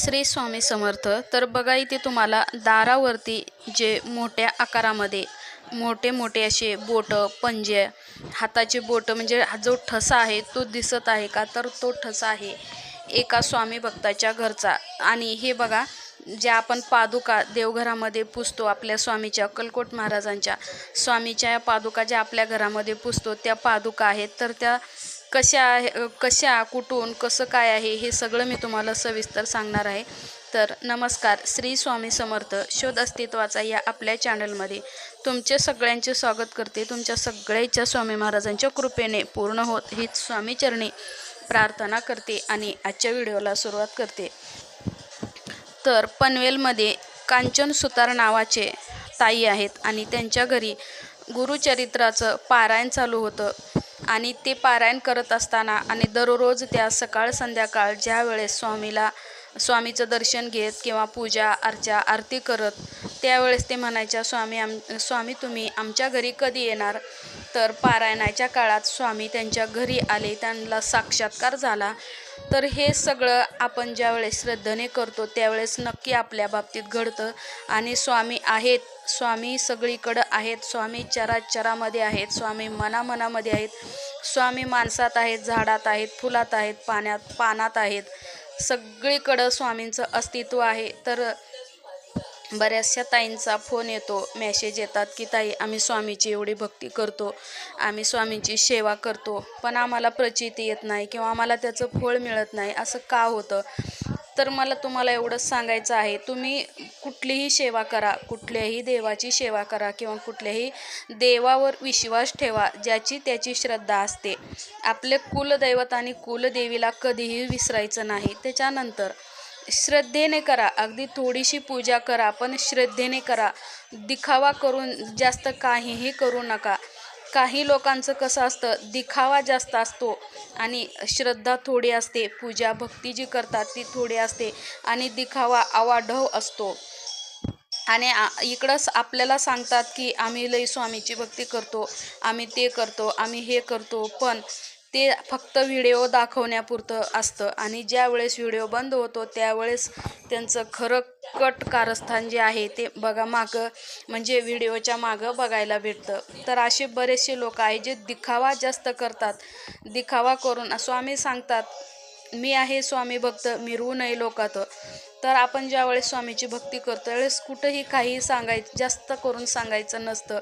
श्री स्वामी समर्थ. तर बघा इथे तुम्हाला दारावरती जे मोठ्या आकारामध्ये मोठे मोठे असे बोटं पंजे हाताचे बोटं म्हणजे हा जो ठसा आहे तो दिसत आहे का? तर तो ठसा आहे एका स्वामी भक्ताच्या घरचा. आणि हे बघा ज्या आपण पादुका देवघरामध्ये पुसतो आपल्या स्वामीच्या अक्कलकोट महाराजांच्या स्वामीच्या या पादुका ज्या आपल्या घरामध्ये पुसतो त्या पादुका आहेत. तर त्या कशा आहे कशा कुठून कसं काय आहे हे सगळं मी तुम्हाला सविस्तर सांगणार आहे. तर नमस्कार श्री स्वामी समर्थ शोध अस्तित्वाचा या आपल्या चॅनलमध्ये तुमचे सगळ्यांचे स्वागत करते. तुमच्या सगळ्याच्या स्वामी महाराजांच्या कृपेने पूर्ण होत हीच स्वामीचरणी प्रार्थना करते आणि आजच्या व्हिडिओला सुरुवात करते. तर पनवेलमध्ये कांचन सुतार नावाचे ताई आहेत आणि त्यांच्या घरी गुरुचरित्राचं पारायण चालू होतं. आणि ते पारायण करत असताना आणि दररोज त्या सकाळ संध्याकाळ ज्या वेळेस स्वामीला स्वामीचं दर्शन घेत किंवा पूजा अर्चा आरती करत त्यावेळेस ते म्हणायच्या स्वामी आम स्वामी तुम्ही आमच्या घरी कधी येणार? तर पारायणाच्या काळात स्वामी त्यांच्या घरी आले त्यांना साक्षात्कार झाला. तर हे सगळं आपण ज्यावेळेस श्रद्धेने करतो त्यावेळेस नक्की आपल्या बाबतीत घडतं. आणि स्वामी आहेत स्वामी सगळीकडं आहेत स्वामी चराचरामध्ये आहेत स्वामी मनामनामध्ये आहेत स्वामी माणसात आहेत झाडात आहेत फुलात आहेत पाण्यात पानात आहेत. सगळीकडं स्वामींचं अस्तित्व आहे. तर बऱ्याचशा ताईंचा फोन येतो मॅसेज येतात की ताई आम्ही स्वामीची एवढी भक्ती करतो आम्ही स्वामींची सेवा करतो पण आम्हाला प्रचिती येत नाही किंवा आम्हाला त्याचं फळ मिळत नाही. असं का होतं? तर मला तुम्हाला एवढंच सांगायचं आहे तुम्ही कुठलीही सेवा करा कुठल्याही देवाची सेवा करा किंवा कुठल्याही देवावर विश्वास ठेवा ज्याची त्याची श्रद्धा असते. आपले कुलदैवत आणि कुलदेवीला कधीही विसरायचं नाही. त्याच्यानंतर श्रद्धेने करा. अगदी थोडीशी पूजा करा पण श्रद्धेने करा. दिखावा करून जास्त काहीही करू नका. काही लोकांचं कसं असतं दिखावा जास्त असतो आणि श्रद्धा थोडी असते. पूजा भक्ती जी करतात ती थोडी असते आणि दिखावा आवाढव असतो. आणि आ इकडंच आपल्याला सांगतात की आम्ही लई स्वामीची भक्ती करतो आम्ही ते करतो आम्ही हे करतो पण ते फक्त व्हिडिओ दाखवण्यापुरतं असतं. आणि ज्या वेळेस व्हिडिओ बंद होतो त्यावेळेस त्यांचं खरं कट कारस्थान जे आहे ते बघा मागं म्हणजे व्हिडिओच्या मागं बघायला भेटतं. तर असे बरेचसे लोक आहे जे दिखावा जास्त करतात. दिखावा करून स्वामी सांगतात मी आहे स्वामी भक्त मिरवू नये लोकात. तर आपण ज्यावेळेस स्वामीची भक्ती करतो त्यावेळेस कुठंही काही सांगायचं जास्त करून सांगायचं नसतं.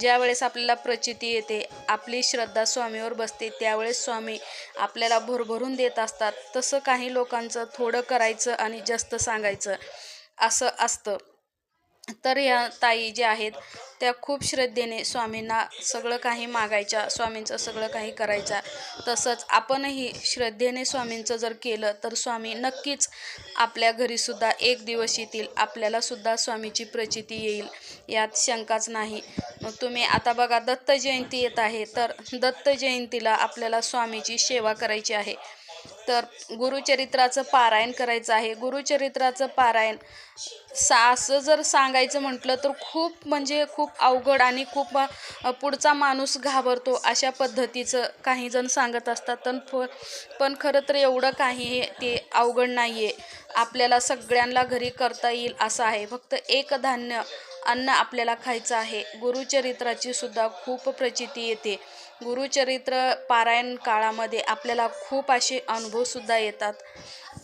ज्यावेळेस आपल्याला प्रचिती येते आपली श्रद्धा स्वामीवर बसते त्यावेळेस स्वामी आपल्याला भरभरून देत असतात. तसं काही लोकांचं थोडं करायचं आणि जास्त सांगायचं असं असतं. तर या ताई ज्या आहेत त्या खूप श्रद्धेने स्वामींना सगळं काही मागायच्या स्वामींचं सगळं काही करायच्या. तसंच आपणही श्रद्धेने स्वामींचं जर केलं तर स्वामी नक्कीच आपल्या घरीसुद्धा एक दिवस येतील. आपल्यालासुद्धा स्वामीची प्रचिती येईल. यात शंकाच नाही. मग तुम्ही आता बघा दत्त जयंती येत आहे. तर दत्त जयंतीला आपल्याला स्वामीची सेवा करायची आहे. तर गुरुचरित्राचं पारायण करायचं आहे. गुरुचरित्राचं पारायण सा असं जर सांगायचं म्हटलं तर खूप म्हणजे खूप अवघड आणि खूप पुढचा माणूस घाबरतो अशा पद्धतीचं काही जण सांगत असतात. पण फ पण खरं तर एवढं काही ते अवघड नाही आहे आपल्याला सगळ्यांना घरी करता येईल असं आहे. फक्त एक धान्य अन्न आपल्याला खायचं आहे. गुरुचरित्राची सुद्धा खूप प्रचिती येते. गुरुचरित्र पारायण काळामध्ये आपल्याला खूप असे अनुभवसुद्धा येतात.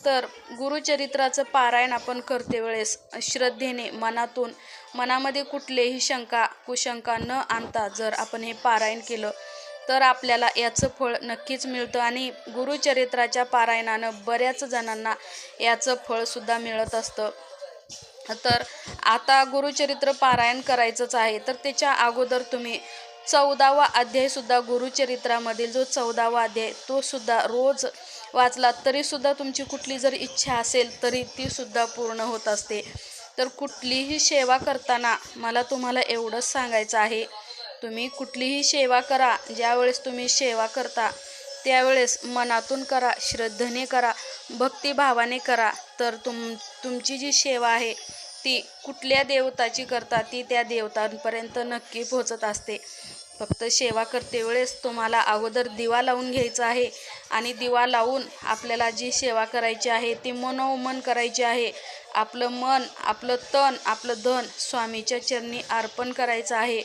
तर गुरुचरित्राचं पारायण आपण करते वेळेस श्रद्धेने मनातून. मनामध्ये कुठलेही शंका कुशंका न आणता जर आपण हे पारायण केलं तर आपल्याला याचं फळ नक्कीच मिळतं आणि गुरुचरित्राच्या पारायणानं बऱ्याच जणांना याचं फळसुद्धा मिळत असतं. तर आता गुरुचरित्र पारायण करायचंच आहे तर त्याच्या अगोदर तुम्ही चौदावा अध्यायसुद्धा गुरुचरित्रामधील जो चौदावा अध्याय तो सुद्धा रोज वाचला तरीसुद्धा तुमची कुठली जर इच्छा असेल तरी तीसुद्धा पूर्ण होत असते. तर कुठलीही सेवा करताना मला तुम्हाला एवढंच सांगायचं आहे तुम्ही कुठलीही सेवा करा ज्यावेळेस तुम्ही सेवा करता त्यावेळेस मनातून करा श्रद्धेने करा भक्तिभावाने करा तर तुम तुमची जी सेवा आहे ती कुठल्या देवताची करता ती त्या देवतांपर्यंत नक्की पोहोचत असते. फक्त सेवा करते वेळेस तुम्हाला अगोदर दिवा लावून घ्यायचा आहे आणि दिवा लावून आपल्याला जी सेवा करायची आहे ती मनोमन करायची आहे. आपलं मन आपलं तन आपलं धन स्वामीच्या चरणी अर्पण करायचं आहे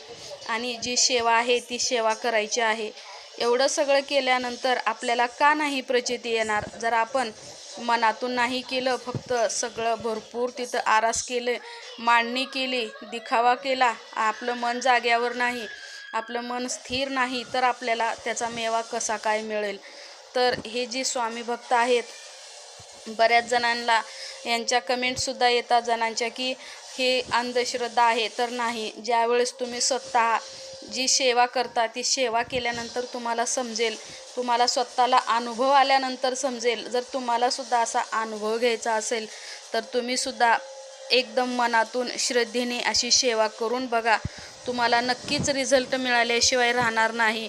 आणि जी सेवा आहे ती सेवा करायची आहे. एवढं सगळं केल्यानंतर आपल्याला का नाही प्रचिती येणार? जर आपण मनातून नाही केलं फक्त सगळं भरपूर तिथं आरास केलं मांडणी केली दिखावा केला. आपलं मन जाग्यावर नाही आपलं मन स्थिर नाही तर आपल्याला त्याचा मेवा कसा काय मिळेल? तर हे जे स्वामी भक्त आहेत बऱ्याच जणांना यांच्या कमेंटसुद्धा येतात जणांच्या की हे अंधश्रद्धा आहे तर नाही. ज्यावेळेस तुम्ही स्वतः जी सेवा करता ती सेवा केल्यानंतर तुम्हाला समजेल. तुम्हाला स्वतःला अनुभव आल्यानंतर समजेल. जर तुम्हालासुद्धा असा अनुभव घ्यायचा असेल तर तुम्हीसुद्धा एकदम मनातून श्रद्धेने अशी सेवा करून बघा. तुम्हाला नक्कीच रिझल्ट मिळाल्याशिवाय राहणार नाही.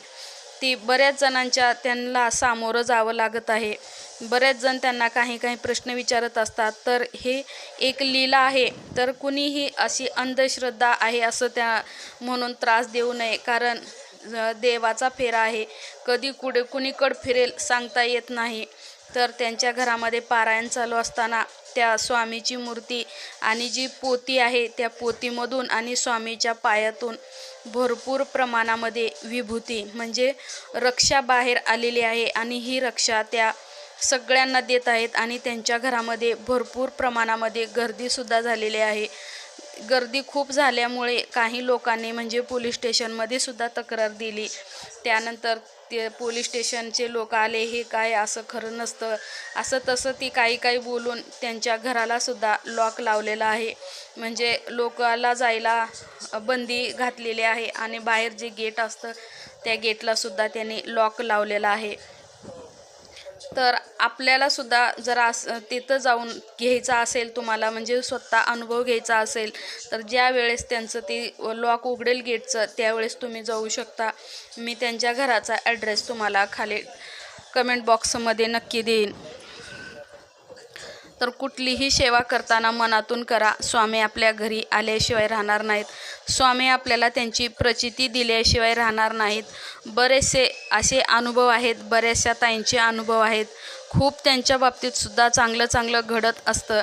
ती बऱ्याच जणांच्या त्यांना सामोरं जावं लागत आहे. बरेच जण त्यांना काही काही प्रश्न विचारत असतात. तर हे एक लीला आहे. तर कुणीही अशी अंधश्रद्धा आहे असं त्या म्हणून त्रास देऊ नये. कारण देवाचा फेरा आहे. कधी कुठे कुणीकड फिरेल सांगता येत नाही. तर त्यांच्या घरामध्ये पारायण चालू असताना त्या स्वामीची मूर्ती आणि जी पोती आहे त्या पोतीमधून आणि स्वामीच्या पायातून भरपूर प्रमाणामध्ये विभूती म्हणजे रक्षा बाहेर आलेली आहे आणि ही रक्षा त्या सगळ्यांना देत आहेत आणि त्यांच्या घरामध्ये भरपूर प्रमाणामध्ये गर्दीसुद्धा झालेली आहे. गर्दी खूप झाल्यामुळे काही लोकांनी म्हणजे पोलीस स्टेशनमध्ये सुद्धा तक्रार दिली. त्यानंतर ते पोलीस स्टेशनचे लोक आले हे काय असं खरं नसतं. असं तसं ती काही काही बोलून त्यांच्या घरालासुद्धा लॉक लावलेला आहे. म्हणजे लोकाला जायला बंदी घातलेली आहे आणि बाहेर जे गेट असतं त्या गेटलासुद्धा त्यांनी लॉक लावलेला आहे. तर आपल्याला सुद्धा जर अस तिथं जाऊन घ्यायचा असेल तुम्हाला म्हणजे स्वतः अनुभव घ्यायचा असेल तर ज्या वेळेस त्यांचं ते लॉक उघडेल गेटचं त्यावेळेस तुम्ही जाऊ शकता. मी त्यांच्या घराचा ॲड्रेस तुम्हाला खाली कमेंट बॉक्समध्ये नक्की देईन. तर कुठलीही सेवा करताना मनातून करा स्वामी आपल्या घरी आल्याशिवाय राहणार नाहीत. स्वामी आपल्याला त्यांची प्रचिती दिल्याशिवाय राहणार नाहीत. बरेचसे असे अनुभव आहेत बऱ्याचशा ताईंचे अनुभव आहेत. खूप त्यांच्या बाबतीत सुद्धा चांगलं चांगलं घडत असतं.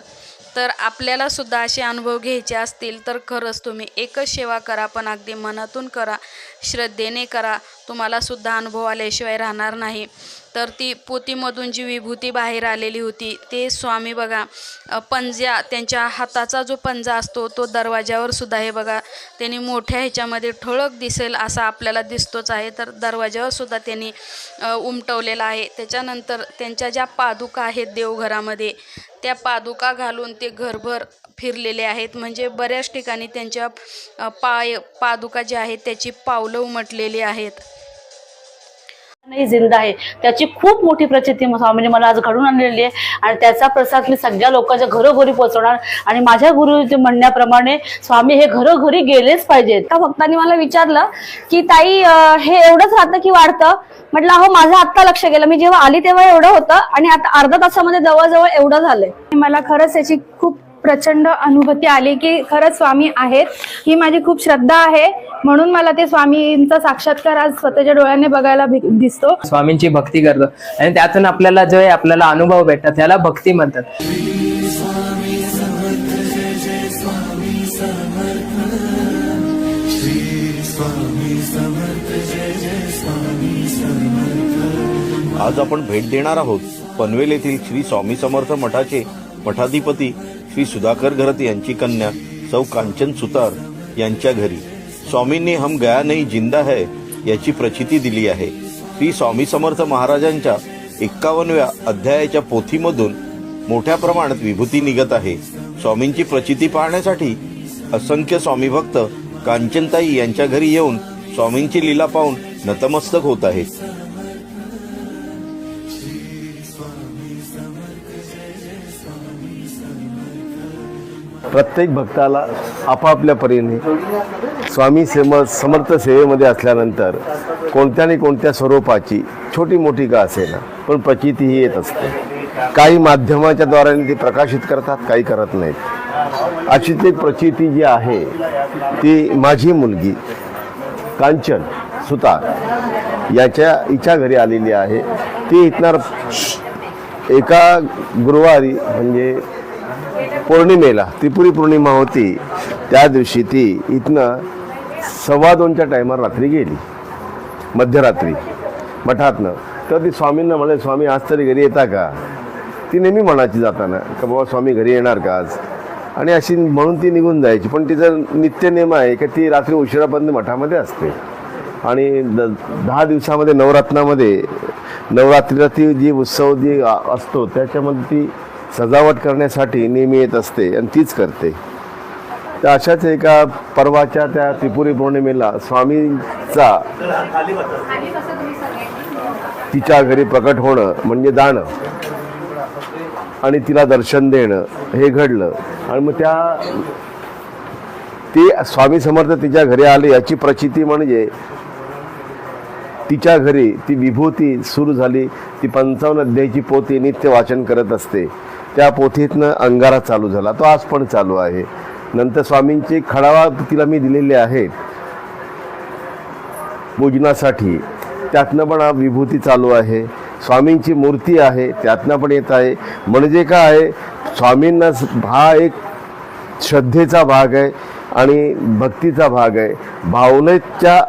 तर आपल्याला सुद्धा असे अनुभव घ्यायचे असतील तर खरंच तुम्ही एकच सेवा करा पण अगदी मनातून करा. श्रद्धेने करा. तुम्हाला सुद्धा अनुभव आल्याशिवाय राहणार नाही. तर ती पोतीमधून जी विभूती बाहेर आलेली होती ते स्वामी बघा पंज्या पंजा त्यांच्या हाताचा जो पंजा असतो तो दरवाज्यावर सुद्धा हे बघा त्यांनी मोठ्या ह्याच्यामध्ये ठळक दिसेल असा आपल्याला दिसतोच आहे. तर दरवाज्यावर सुद्धा त्यांनी उमटवलेला आहे. त्याच्यानंतर त्यांच्या ज्या पादुका आहेत देवघरामध्ये त्या पादुका घालून ते घरभर फिरलेले आहेत. म्हणजे बऱ्याच ठिकाणी त्यांच्या पाय पादुका ज्या आहेत त्याची पावलं उमटलेली आहेत. नाही जिंदा आहे. त्याची खूप मोठी प्रचिती म- स्वामीने मला आज घडून आणलेली आहे. आणि त्याचा प्रसाद मी सगळ्या लोकांच्या घरोघरी पोहोचवणार. आणि माझ्या गुरुच्या म्हणण्याप्रमाणे स्वामी हे घरोघरी गेलेच पाहिजेत. एका भक्तांनी मला विचारलं की ताई हे एवढंच राहतं की वाढतं? म्हटलं हो माझं आत्ता लक्ष गेलं. मी जेव्हा आली तेव्हा एवढं होतं आणि आता अर्धा तासामध्ये जवळजवळ एवढं झालंय. मला खरंच याची खूप प्रचंड अनुभूती आली की खरंच स्वामी आहेत. ही माझी खूप श्रद्धा आहे. म्हणून मला ते स्वामींचा साक्षात्कार आज स्वतःच्या डोळ्याने बघायला भि- दिसतो. स्वामींची भक्ती करतो. आणि त्यातून आपल्याला जो आहे आपल्याला अनुभव भेटतात. त्याला भक्ती म्हणतात. आज आपण भेट देणार आहोत. पनवेल येथील श्री स्वामी समर्थ मठाचे मठाधिपती श्री सुधाकर घरत यांची कन्या सौ कांचन सुतार यांच्या घरी. स्वामींनी हम गया नहीं जिंदा है याची प्रचिती दिली आहे. श्री स्वामी समर्थ महाराजांच्या एक्कावनव्या अध्यायाच्या पोथीमधून मोठ्या प्रमाणात विभूती निघत आहे. स्वामींची प्रचिती पाहण्यासाठी असंख्य स्वामी भक्त कांचनताई यांच्या घरी येऊन स्वामींची लीला पाहून नतमस्तक होत आहेत. प्रत्येक भक्ताला आपापल्या परीने स्वामी सेम समर्थ सेवेमध्ये असल्यानंतर कोणत्या ना कोणत्या स्वरूपाची छोटी मोठी का असेना पण प्रचिती ही येत असते. काही माध्यमाच्या द्वाराने ती प्रकाशित करतात काही करत नाहीत. अशी ती प्रचिती जी आहे ती माझी मुलगी कांचन सुतार याच्या हिच्या घरी आलेली आहे. ती इथणार एका गुरुवारी म्हणजे पौर्णिमेला त्रिपुरी पौर्णिमा होती त्या दिवशी ती इथनं सव्वा दोनच्या टायमावर रात्री गेली मध्यरात्री मठातनं. तर ती स्वामींना म्हणाले स्वामी आज तरी घरी येता का? ती नेहमी म्हणायची जाताना का बाबा स्वामी घरी येणार का आज? आणि अशी म्हणून ती निघून जायची. पण तिचा नित्य नियम आहे की ती रात्री उशिरापर्यंत मठामध्ये असते. आणि द दहा दिवसामध्ये नवरात्रामध्ये नवरात्रीला ती जी उत्सव जी असतो त्याच्यामध्ये ती सजावट करण्यासाठी नेहमी येत असते आणि तीच करते. तर अशाच एका पर्वाच्या त्या त्रिपुरी पौर्णिमेला स्वामींचा तिच्या घरी प्रकट होणं म्हणजे जाणं आणि तिला दर्शन देणं हे घडलं. आणि मग त्या ते स्वामी समर्थ तिच्या घरी आले याची प्रचिती म्हणजे तिच्या घरी ती विभूती सुरू झाली. ती पंचावन्न अध्यायची पोती नित्य वाचन करत असते. त्या पोथीतनं अंगारा चालू झाला. तो आज पण चालू आहे. नंतर स्वामींचे खडावा तिला मी दिलेले आहेत पूजनासाठी त्यातनं पण विभूती चालू आहे. स्वामींची मूर्ती आहे. त्यातनं पण येत आहे. म्हणजे काय आहे स्वामींना हा एक श्रद्धेचा भाग आहे आणि भक्तीचा भाग आहे. भावनेच्या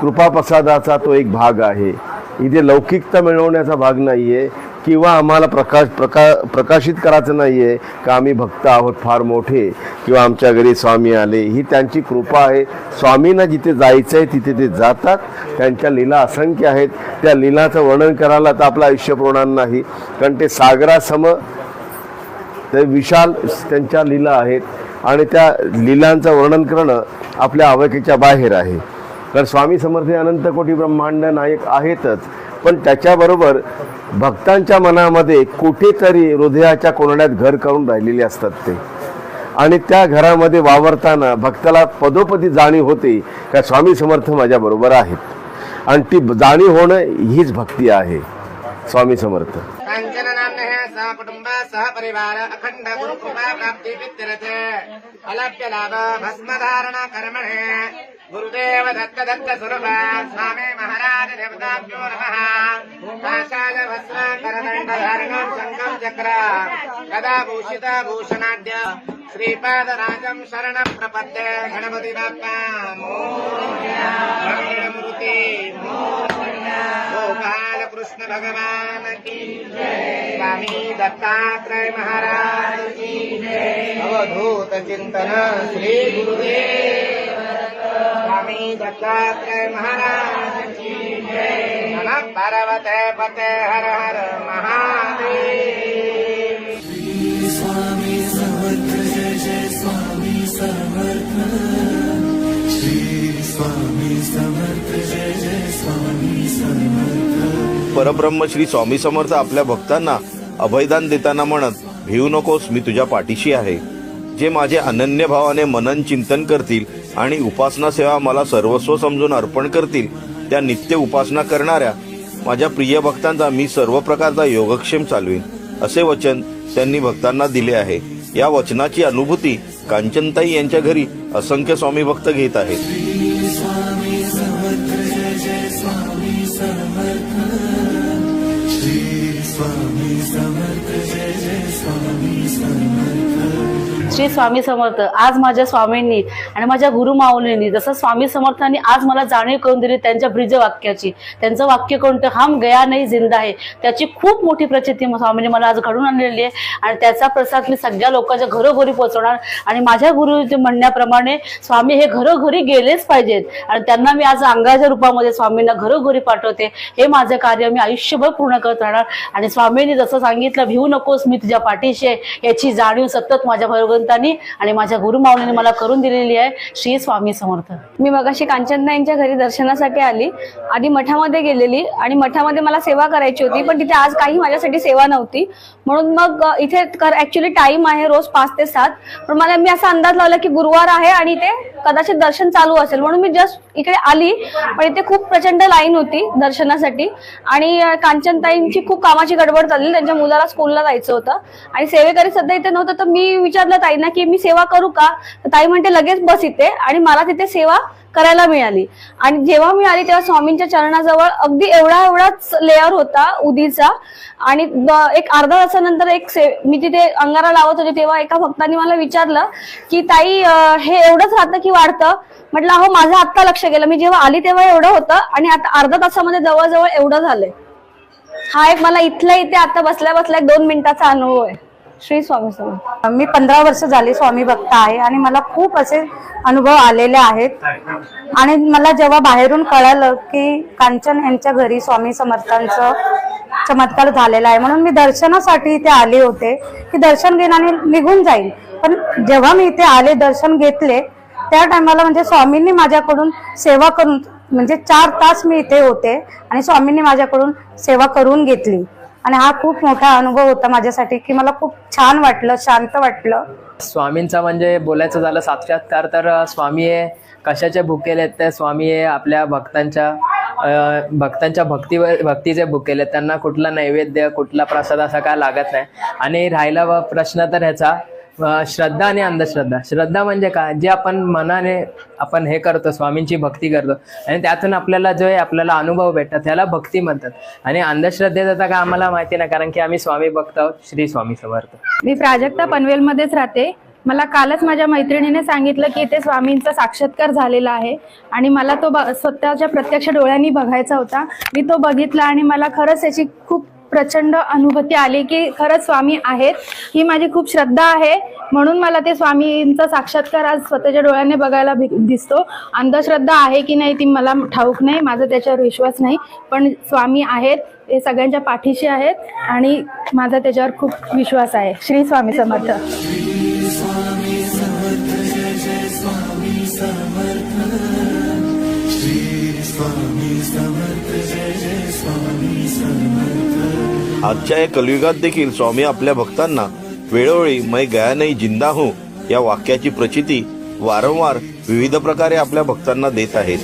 कृपाप्रसादाचा तो एक भाग आहे. इथे लौकिकता मिळवण्याचा भाग नाही आहे किंवा आम्हाला प्रकाश प्रका प्रकाशित करायचं नाही आहे का आम्ही भक्त आहोत फार मोठे किंवा आमच्या घरी स्वामी आले ही त्यांची कृपा आहे. स्वामींना जिथे जायचं आहे तिथे ते जातात. त्यांच्या लीला असंख्य आहेत. त्या लीलाचं वर्णन करायला तर आपलं आयुष्य पुरणार नाही. कारण ते सागरासम ते विशाल त्यांच्या लीला आहेत. आणि त्या लीलांचं वर्णन करणं आपल्या आवकीच्या बाहेर आहे. कारण स्वामी समर्थ अनंत कोटी ब्रह्मांड नायक आहेतच. पण त्याच्याबरोबर भक्तांच्या मनामध्ये कुठेतरी हृदयाच्या कोंडड्यात घर करून राहिलेले असतात ते. आणि त्या घरामध्ये वावरताना भक्ताला पदोपदी जाणीव होते का स्वामी समर्थ माझ्याबरोबर आहेत. आणि ती जाणीव होणं हीच भक्ती आहे स्वामी समर्थ. सह सह परिवार गुरु कृपा विद्यते. अलभ्य लाभ भस्मधारण कर्मणे. గురుదేవ దత్త దత్త సురభా స్వామి మహారాజ దేవతాభ్యో నమ. ఆశాయ వస్త్రాకరదండధారిణం శంఖం చక్ర. గదా భూషిత భూషణాఢ్య శ్రీపాదరాజం శరణ ప్రపద్య గణపతి మృతి గోపాల కృష్ణ భగవాన్ స్వామి దత్తాత్రేయ మహారాజ్ అవధూత చింతన శ్రీ గురుదేవ్. स्वामी दत्तात्रय महाराज की पते हर हर महादेव स्वामी दत्तात्रय महाराज की स्वामी पार्वते पते हर हर महादेव। परब्रह्म श्री स्वामी समर्थ आपल्या भक्तांना अभयदान देताना म्हणत भिवू नकोस मी तुझ्या पाठीशी आहे. जे माझे अनन्य भावाने मनन चिंतन करतील आणि उपासना सेवा मला सर्वस्व समजून अर्पण करतील त्या नित्य उपासना करणाऱ्या माझ्या प्रिय भक्तांचा मी सर्व प्रकारचा योगक्षेम चालवीन असे वचन त्यांनी भक्तांना दिले आहे. या वचनाची अनुभूती कांचनताई यांच्या घरी असंख्य स्वामी भक्त घेत आहेत. श्री स्वामी समर्थ आज माझ्या स्वामींनी आणि माझ्या गुरुमाऊलींनी जसं स्वामी समर्थांनी आज मला जाणीव करून दिली त्यांच्या ब्रिज वाक्याची त्यांचं वाक्य कोणतं? हम गया नाही जिंदा आहे त्याची खूप मोठी प्रचिती स्वामींनी मला आज घडून आणलेली आहे. आणि त्याचा प्रसाद मी सगळ्या लोकांच्या घरोघरी पोहोचवणार. आणि माझ्या गुरुजी म्हणण्याप्रमाणे स्वामी हे घरोघरी गेलेच पाहिजेत. आणि त्यांना मी आज अंगाच्या रूपामध्ये स्वामींना घरोघरी पाठवते. हे माझं कार्य मी आयुष्यभर पूर्ण करत राहणार. आणि स्वामींनी जसं सांगितलं भिवू नकोस मी तुझ्या पाठीशी आहे. याची जाणीव सतत माझ्या भगवंतांनी आणि माझ्या गुरुमाऊलीने मला करून दिलेली आहे. श्री स्वामी समर्थ. मी मगाशी कांचनताईंच्या घरी दर्शनासाठी आली. आधी मठामध्ये गेलेली आणि मठामध्ये मला सेवा करायची होती पण तिथे आज काही माझ्यासाठी सेवा नव्हती. म्हणून मग इथे ऍक्च्युली टाइम आहे रोज पाच ते सात. पण मला मी असा अंदाज लावला की गुरुवार आहे आणि इथे कदाचित दर्शन चालू असेल. म्हणून मी जस्ट इकडे आली पण इथे खूप प्रचंड लाईन होती दर्शनासाठी. आणि कांचनताईंची खूप कामाची गडबड चालली त्यांच्या मुलाला स्कूलला जायचं होतं. आणि सेवेकरी सध्या इथे नव्हतं तर मी विचारलं ताई ताईंना की मी सेवा करू का? ताई म्हणते लगेच बस इथे. आणि मला तिथे सेवा करायला मिळाली. आणि जेव्हा मी आली तेव्हा स्वामींच्या चरणाजवळ अगदी एवढा एवढाच लेअर होता उदीचा. आणि एक अर्धा तासानंतर एक से मी तिथे अंगारा लावत होते तेव्हा एका भक्तांनी मला विचारलं की ताई हे एवढंच राहतं की वाढतं? म्हटलं अहो माझं आत्ता लक्ष गेलं. मी जेव्हा आली तेव्हा एवढं होतं आणि आता अर्धा तासामध्ये जवळजवळ एवढं झालंय. हा एक मला इथल्या इथे आता बसल्या बसल्या दोन मिनिटाचा अनुभव आहे. श्री स्वामी समर्थ. मी पंधरा वर्ष झाली स्वामी भक्त आहे आणि मला खूप असे अनुभव आलेले आहेत. आणि मला जेव्हा बाहेरून कळालं की कांचन यांच्या घरी स्वामी समर्थांचं चमत्कार झालेला आहे म्हणून मी दर्शनासाठी इथे आले होते की दर्शन घेईन आणि निघून जाईल. पण जेव्हा मी इथे आले दर्शन घेतले त्या टायमाला म्हणजे स्वामींनी माझ्याकडून सेवा करून म्हणजे चार तास मी इथे होते आणि स्वामींनी माझ्याकडून सेवा करून घेतली. आणि हा खूप मोठा अनुभव होता माझ्यासाठी की मला खूप छान वाटलं शांत वाटलं. स्वामींचा म्हणजे बोलायचं झालं साक्षात्कार तर स्वामी हे कशाचे भुकेले आहेत ते स्वामी हे आपल्या भक्तांच्या भक्तांच्या भक्तीवर भक्तीचे भुकेले आहेत. त्यांना कुठला नैवेद्य कुठला प्रसाद असा काय लागत नाही. आणि राहिला व प्रश्न तर ह्याचा श्रद्धा आणि अंधश्रद्धा. श्रद्धा म्हणजे काय? जे आपण मनाने आपण हे करतो स्वामींची भक्ती करतो आणि त्यातून आपल्याला जो आहे आपल्याला अनुभव भेटतात त्याला भक्ती म्हणतात. आणि अंधश्रद्धेचं तर काय आम्हाला माहिती नाही कारण की आम्ही स्वामी भक्त आहोत श्री स्वामी समर्थ. मी प्राजक्ता पनवेलमध्येच राहते. मला कालच माझ्या मैत्रिणीने सांगितलं की इथे स्वामींचा साक्षात्कार झालेला आहे आणि मला तो ब- स्वतःच्या प्रत्यक्ष डोळ्यांनी बघायचा होता. मी तो बघितला आणि मला खरंच याची खूप प्रचंड अनुभूती आली की खरंच स्वामी आहेत. ही माझी खूप श्रद्धा आहे. म्हणून मला ते स्वामींचा साक्षात्कार आज स्वतःच्या डोळ्याने बघायला दिसतो. अंधश्रद्धा आहे की नाही ती मला ठाऊक नाही. माझा त्याच्यावर विश्वास नाही. पण स्वामी आहेत. ते सगळ्यांच्या पाठीशी आहेत. आणि माझा त्याच्यावर खूप विश्वास आहे. श्री स्वामी समर्थ. आजच्या या कलियुगात देखील स्वामी आपल्या भक्तांना वेळोवेळी मै गया नाही जिंदा हूं या वाक्याची प्रचिती वारंवार विविध प्रकारे आपल्या भक्तांना देत आहेत.